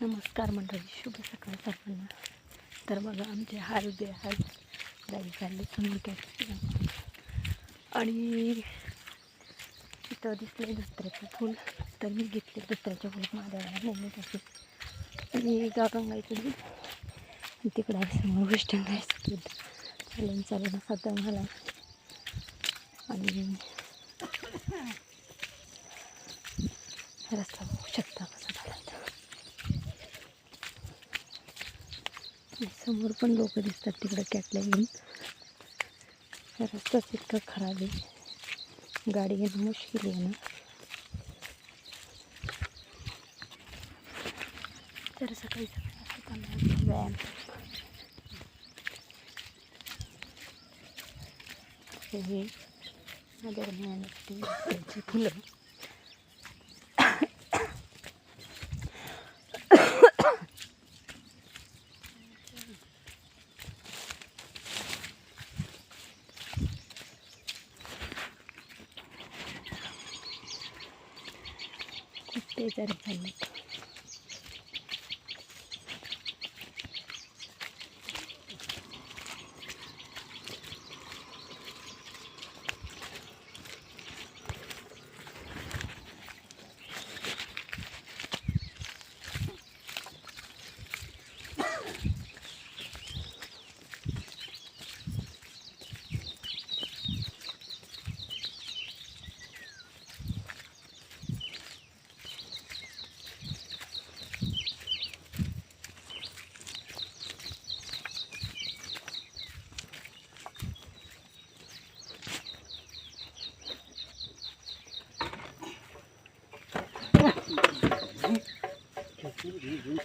नमस्कार मंडळी शुभ सकाळ सर्वांना. तर बघा आमचे हाल बेहाल जाई चालले समोर आणि तिथं दिसले दुसऱ्याचं फूल तर मी घेतले दुसऱ्याचे फुल माझ्या नेहमीसाठी आणि गागंगाईचं दूध तिकडं आहे समोर गोष्टी दूध चालून चालून असा मला आणि रस्ता बघू शकता. समोर पण लोक दिसतात तिकडं कॅटल्या घेऊन. रस्ताच इतका खराब आहे. गाडी घेणं मुश्किल आहे ना. तर सकाळी सकाळी व्यायाम. हे माझ्या 때 자른 파입니다. aqui.